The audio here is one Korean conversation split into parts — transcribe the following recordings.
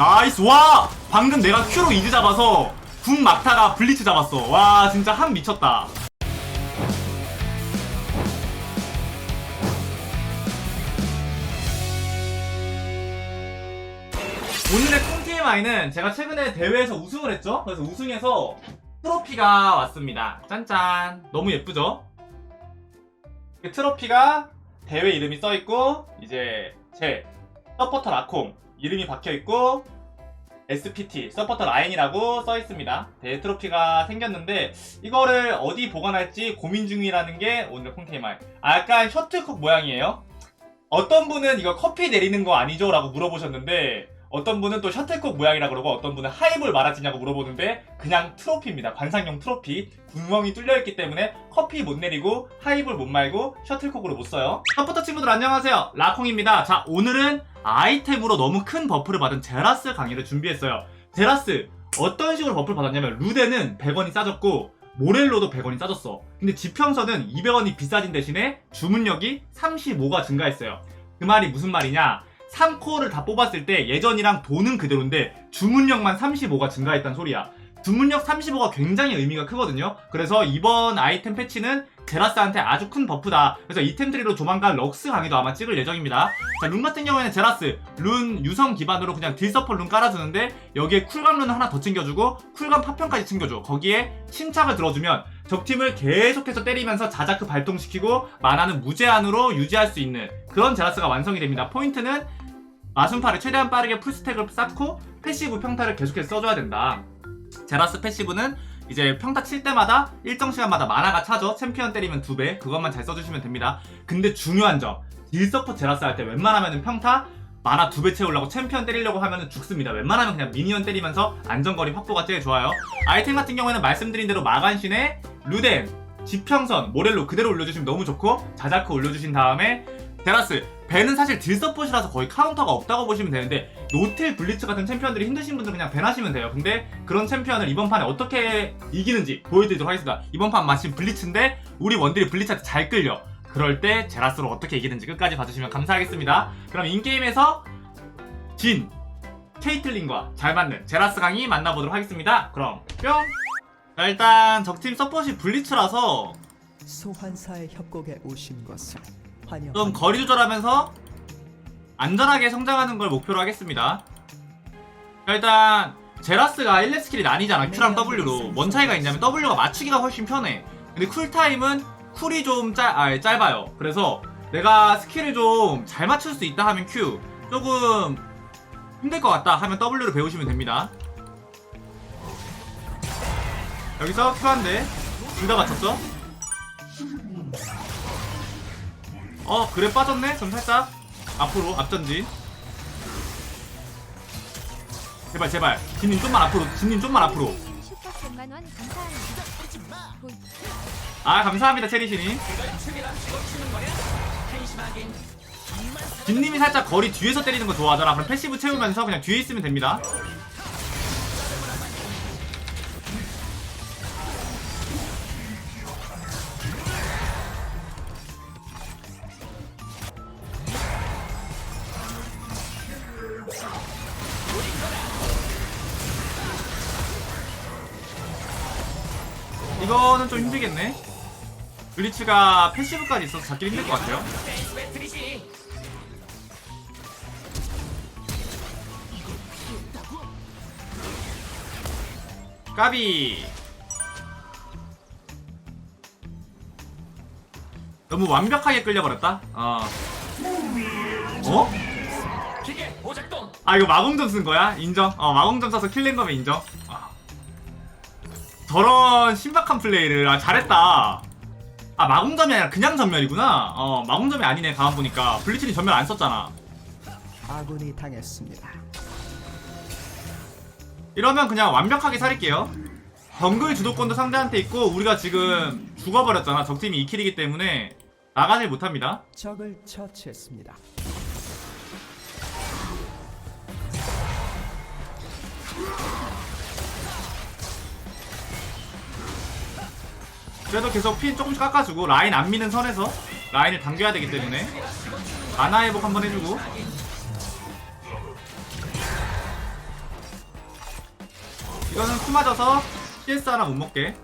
나이스. 와! 방금 내가 큐로 이즈 잡아서 궁 막타가 블리츠 잡았어. 와 진짜 한 미쳤다. 오늘의 콩 TMI는 제가 최근에 대회에서 우승을 했죠? 그래서 우승해서 트로피가 왔습니다. 짠짠. 너무 예쁘죠? 이 트로피가 대회 이름이 써있고 이제 제 서포터 라콩 이름이 박혀있고 SPT 서포터 라인이라고 써 있습니다 대회 트로피가 생겼는데 이거를 어디 보관할지 고민 중이라는 게 오늘 콩테이마이 아 약간 셔틀콕 모양이에요 어떤 분은 이거 커피 내리는 거 아니죠? 라고 물어보셨는데 어떤 분은 또 셔틀콕 모양이라 그러고 어떤 분은 하이볼 말아지냐고 물어보는데 그냥 트로피입니다. 관상용 트로피. 구멍이 뚫려있기 때문에 커피 못 내리고 하이볼 못 말고 셔틀콕으로 못 써요. 서포터 친구들 안녕하세요. 라콩입니다. 자 오늘은 아이템으로 너무 큰 버프를 받은 제라스 강의를 준비했어요. 제라스 어떤 식으로 버프를 받았냐면 루데는 100원이 싸졌고 모렐로도 100원이 싸졌어. 근데 지평선은 200원이 비싸진 대신에 주문력이 35가 증가했어요. 그 말이 무슨 말이냐? 3코어를 다 뽑았을 때 예전이랑 돈은 그대로인데 주문력만 35가 증가했단 소리야. 주문력 35가 굉장히 의미가 크거든요. 그래서 이번 아이템 패치는 제라스한테 아주 큰 버프다. 그래서 이템 트리로 조만간 럭스 강의도 아마 찍을 예정입니다. 자, 룬 같은 경우에는 제라스, 룬 유성 기반으로 그냥 딜서퍼 룬 깔아주는데 여기에 쿨감 룬 하나 더 챙겨주고 쿨감 파편까지 챙겨줘. 거기에 침착을 들어주면 적팀을 계속해서 때리면서 자자크 발동시키고 만화는 무제한으로 유지할 수 있는 그런 제라스가 완성이 됩니다. 포인트는 마순파를 최대한 빠르게 풀스택을 쌓고 패시브 평타를 계속해서 써줘야 된다. 제라스 패시브는 이제 평타 칠 때마다 일정 시간마다 만화가 차죠. 챔피언 때리면 두 배. 그것만 잘 써주시면 됩니다. 근데 중요한 점. 딜서포 제라스 할 때 웬만하면 평타 만화 두 배 채우려고 챔피언 때리려고 하면 죽습니다. 웬만하면 그냥 미니언 때리면서 안전거리 확보가 제일 좋아요. 아이템 같은 경우에는 말씀드린 대로 마간신에 루덴, 지평선, 모렐로 그대로 올려주시면 너무 좋고 자자크 올려주신 다음에 제라스 벤은 사실 딜서폿이라서 거의 카운터가 없다고 보시면 되는데 노틸 블리츠 같은 챔피언들이 힘드신 분들은 그냥 벤 하시면 돼요. 근데 그런 챔피언을 이번 판에 어떻게 이기는지 보여드리도록 하겠습니다. 이번 판 마침 블리츠인데 우리 원딜이 블리츠한테 잘 끌려. 그럴 때 제라스로 어떻게 이기는지 끝까지 봐주시면 감사하겠습니다. 그럼 인게임에서 진 케이틀린과 잘 맞는 제라스 강이 만나보도록 하겠습니다. 그럼 뿅! 자, 일단 적팀 서폿이 블리츠라서 소환사의 협곡에 오신 것을 환영. 좀 거리 조절하면서 안전하게 성장하는 걸 목표로 하겠습니다. 자, 일단 제라스가 1렙 스킬이 나뉘잖아 Q랑 W로. 뭔 차이가 있냐면 W가 맞추기가 훨씬 편해. 근데 쿨타임은 쿨이 좀 짧, 아, 짧아요. 그래서 내가 스킬을 좀 잘 맞출 수 있다 하면 Q. 조금 힘들 것 같다 하면 W를 배우시면 됩니다. 여기서 Q 한대. 둘 다 맞췄어 어 그래 빠졌네? 그럼 살짝. 앞으로 앞전진 제발 제발. 진님 좀만 앞으로 진님 좀만 앞으로. 슈퍼 100만 원 감사합니다. 본- 아 감사합니다 체리신이. 진님이 살짝 거리 뒤에서 때리는 거 좋아하잖아. 그럼 패시브 채우면서 그냥 뒤에 있으면 됩니다 이거는 좀 힘들겠네. 블리츠가 패시브까지 있어서 잡기 힘들 것 같아요. 까비. 너무 완벽하게 끌려버렸다? 어? 어? 아 이거 마공점 쓴 거야? 인정? 어 마공점 써서 킬낸 거면 인정. 아. 저런 신박한 플레이를 아 잘했다. 아 마공점이 아니라 그냥 전멸이구나. 어 마공점이 아니네 가만 보니까. 블리츠는 전멸 안 썼잖아. 아군이 당했습니다. 이러면 그냥 완벽하게 살릴게요. 정글 주도권도 상대한테 있고 우리가 지금 죽어버렸잖아. 적팀이 2킬이기 때문에 나가질 못합니다. 적을 처치했습니다. 그래도 계속 핀 조금씩 깎아주고 라인 안 미는 선에서 라인을 당겨야 되기 때문에 만화 회복 한번 해주고. 이거는 코 맞아서 CS 하나 못 먹게.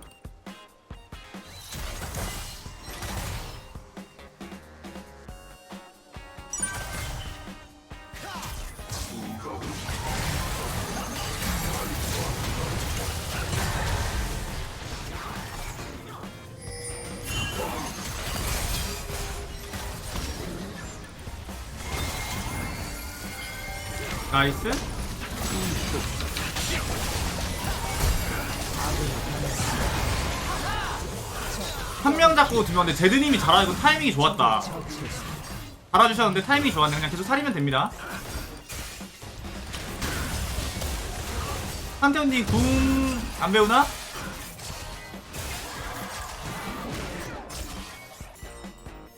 나이스. 한 명 잡고 두 명. 근데 제드님이 잘하고 타이밍이 좋았다. 달아주셨는데 타이밍이 좋았네. 그냥 계속 살리면 됩니다. 한태훈님 궁 안 배우나?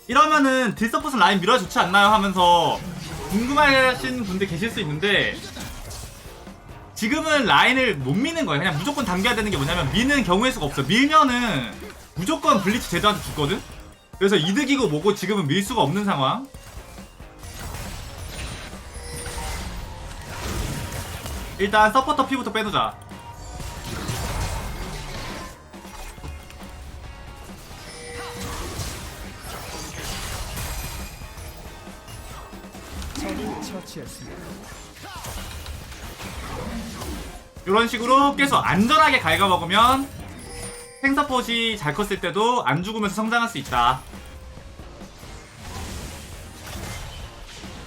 이러면은 딜서포스 라인 밀어 좋지 않나요? 하면서 궁금하신 분들 계실 수 있는데 지금은 라인을 못 미는 거예요. 그냥 무조건 당겨야 되는 게 뭐냐면 미는 경우의 수가 없어. 밀면은 무조건 블리츠 제드한테 죽거든? 그래서 이득이고 뭐고 지금은 밀 수가 없는 상황. 일단 서포터 피부터 빼두자. 이런 식으로 계속 안전하게 갉아먹으면 생서폿이 잘 컸을 때도 안 죽으면서 성장할 수 있다.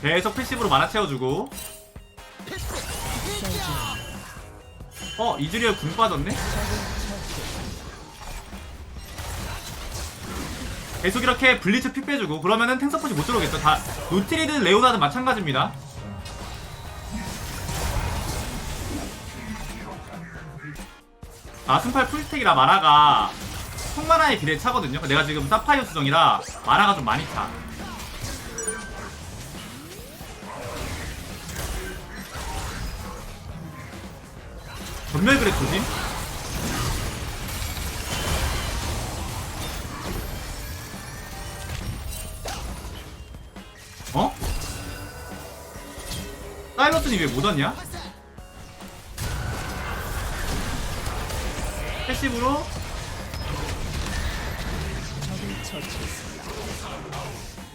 계속 패시브로 만화 채워주고 어? 이즈리얼 궁 빠졌네? 계속 이렇게 블리츠 피 빼주고 그러면은 탱서폿이 못 들어오겠죠 다 노트리드 레오나드 마찬가지입니다 아슴팔 풀스택이라 마라가 총마나의 비례 차거든요 내가 지금 사파이어 수정이라 마라가 좀 많이 차 전멸 그래 조심 어? 사이러스님 왜못 왔냐? 패시브로.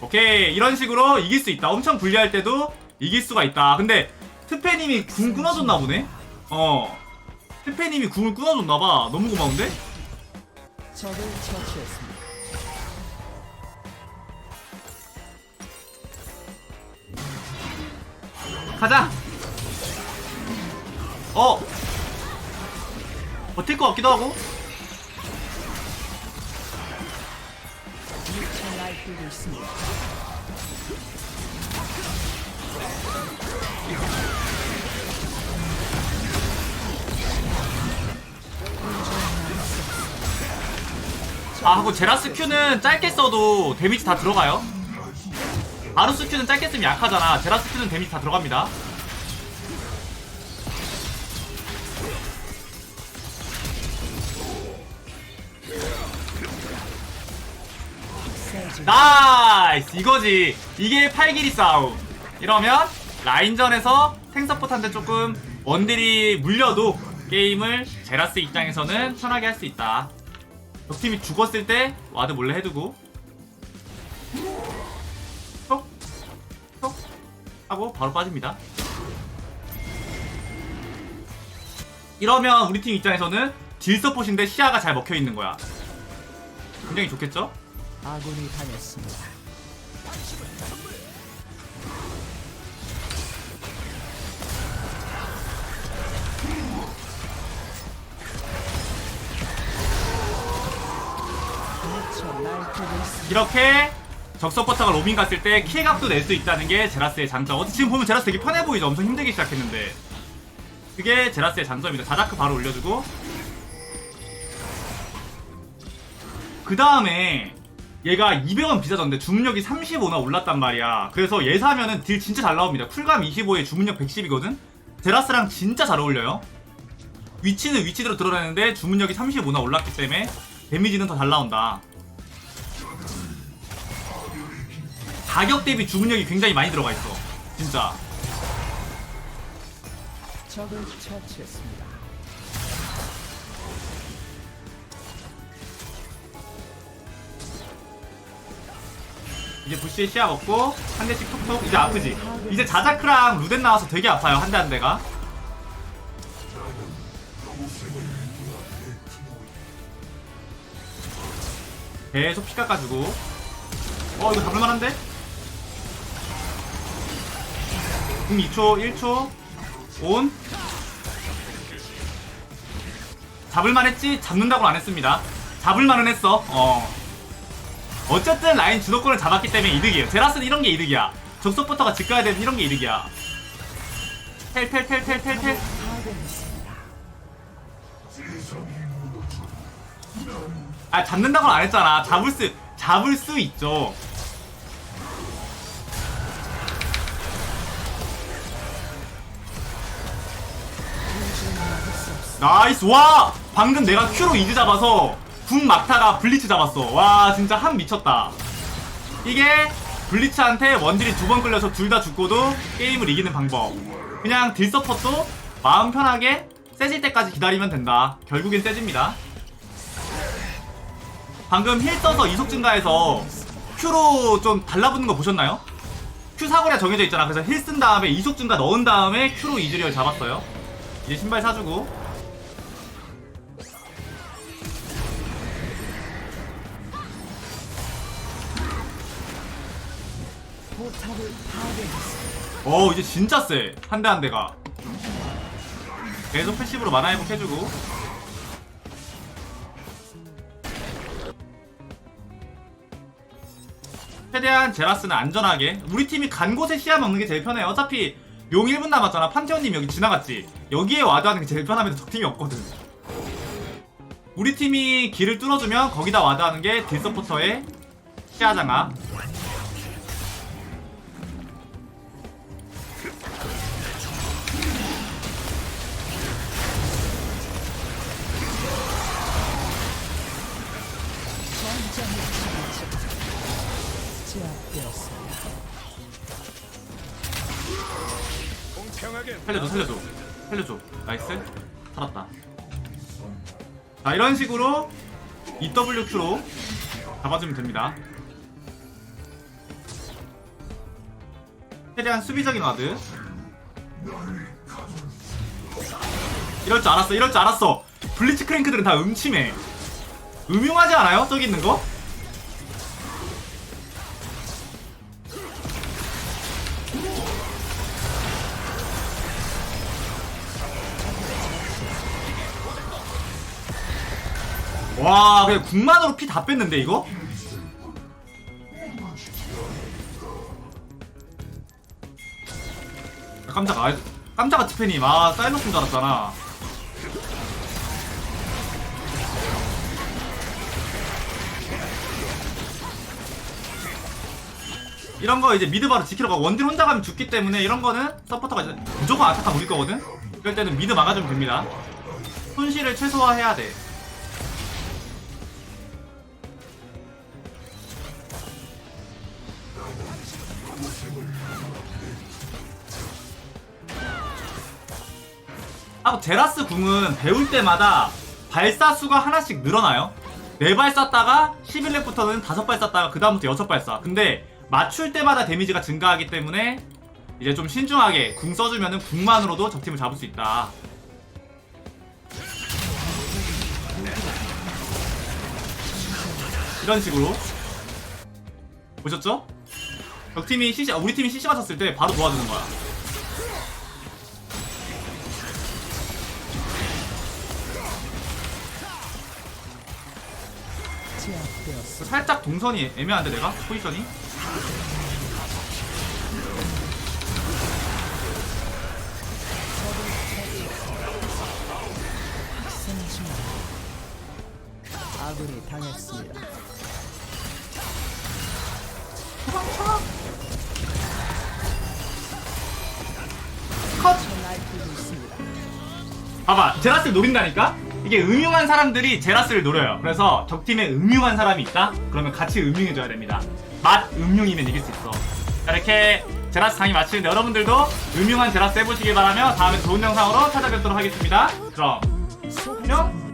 오케이 이런 식으로 이길 수 있다 엄청 불리할 때도 이길 수가 있다 근데 트페님이 궁 끊어줬나 보네 어 트페님이 궁을 끊어줬나 봐 너무 고마운데? 적을 처치했습니다. 가자 어 버틸 것 같기도 하고. 아 하고 제라스 큐는 짧게 써도 데미지 다 들어가요. 바루스 큐는 짧게 쓰면 약하잖아. 제라스 큐는 데미지 다 들어갑니다 나이스! 이거지. 이게 팔길이 싸움. 이러면 라인전에서 탱서포트한테 조금 원딜이 물려도 게임을 제라스 입장에서는 편하게 할 수 있다. 적팀이 죽었을 때 와드 몰래 해두고. 톡! 톡! 하고 바로 빠집니다. 이러면 우리 팀 입장에서는 딜 서폿인데 시야가 잘 먹혀있는 거야. 굉장히 좋겠죠? 아군이 당했습니다. 미쳐 날뛰고 있습니다. 이렇게 적서버터가 로밍 갔을 때 킬각도 낼 수 있다는 게 제라스의 장점. 어째 지금 보면 제라스 되게 편해 보이죠? 엄청 힘들기 시작했는데. 그게 제라스의 장점입니다. 자다크 바로 올려주고. 그 다음에 얘가 200원 비싸졌는데 주문력이 35나 올랐단 말이야. 그래서 얘 사면은 딜 진짜 잘 나옵니다. 쿨감 25에 주문력 110이거든? 제라스랑 진짜 잘 어울려요. 위치는 위치대로 드러내는데 주문력이 35나 올랐기 때문에 데미지는 더 잘 나온다. 가격 대비 주문력이 굉장히 많이 들어가 있어. 진짜. 적을 처치했습니다. 이제 부시에 시야 먹고 한 대씩 톡톡 이제 아프지. 이제 자자크랑 루덴 나와서 되게 아파요 한 대 한 대가. 계속 피 깎아주고. 어 이거 잡을만한데? 공 2초 1초 온. 잡을만 했지? 잡는다고는 안 했습니다. 잡을만은 했어. 어 어쨌든 라인 주도권을 잡았기 때문에 이득이에요. 제라스는 이런 게 이득이야. 적속부터가 집 가야 되는 이런 게 이득이야. 텔텔텔텔텔텔. 아 잡는다고는 안 했잖아. 잡을 수 잡을 수 있죠. 나이스. 와! 방금 내가 큐로 이즈 잡아서 궁 막타가 블리츠 잡았어. 와 진짜 한 미쳤다. 이게 블리츠한테 원딜이 두 번 끌려서 둘 다 죽고도 게임을 이기는 방법. 그냥 딜 서폿도 마음 편하게 세질 때까지 기다리면 된다. 결국엔 세집니다. 방금 힐 써서 이속 증가해서 큐로 좀 달라붙는 거 보셨나요? 큐 사거리가 정해져 있잖아. 그래서 힐 쓴 다음에 이속 증가 넣은 다음에 큐로 이즈리얼 잡았어요. 이제 신발 사주고 어 이제 진짜 세 한 대 한 대가. 계속 패시브로 만화 회복 해주고. 최대한 제라스는 안전하게. 우리 팀이 간 곳에 시야 먹는 게 제일 편해 어차피 용 1분 남았잖아. 판테온님 여기 지나갔지. 여기에 와드 하는 게 제일 편하면 적팀이 없거든. 우리 팀이 길을 뚫어주면 거기다 와드 하는 게 딜서포터의 시야 장악 살려줘 살려줘. 살려줘. 나이스. 살았다. 자 이런 식으로 EWQ로 잡아주면 됩니다. 최대한 수비적인 와드. 이럴 줄 알았어 이럴 줄 알았어. 블리츠 크랭크들은 다 음침해. 음흉하지 않아요? 저기 있는 거? 와 그냥 국만으로 피 다 뺐는데 이거? 아, 깜짝아 아, 깜짝아 티페님 아 사이너스 줄 알았잖아 이런 거 이제 미드 바로 지키러 가고 원딜 혼자 가면 죽기 때문에 이런 거는 서포터가 이제 무조건 아타카 우릴 거거든? 그럴 때는 미드 막아주면 됩니다 손실을 최소화해야 돼 하고 제라스 궁은 배울 때마다 발사 수가 하나씩 늘어나요. 네발 쐈다가 11렙부터는 다섯 발 쐈다가 그 다음부터 여섯 발 쏴. 근데 맞출 때마다 데미지가 증가하기 때문에 이제 좀 신중하게 궁 써주면은 궁만으로도 적팀을 잡을 수 있다. 이런 식으로 보셨죠? 적팀이 CC, 아, 우리 팀이 CC 맞췄을 때 바로 도와주는 거야. 살짝 동선이 애매한데 내가 포지션이 아군이 당했습니다. 컷. 봐봐 제라스를 노린다니까 이게 음흉한 사람들이 제라스를 노려요. 그래서 적팀에 음흉한 사람이 있다? 그러면 같이 음흉해줘야 됩니다. 맛 음흉이면 이길 수 있어. 자, 이렇게 제라스 강의 마치는데 여러분들도 음흉한 제라스 해보시길 바라며 다음에 좋은 영상으로 찾아뵙도록 하겠습니다. 그럼 안녕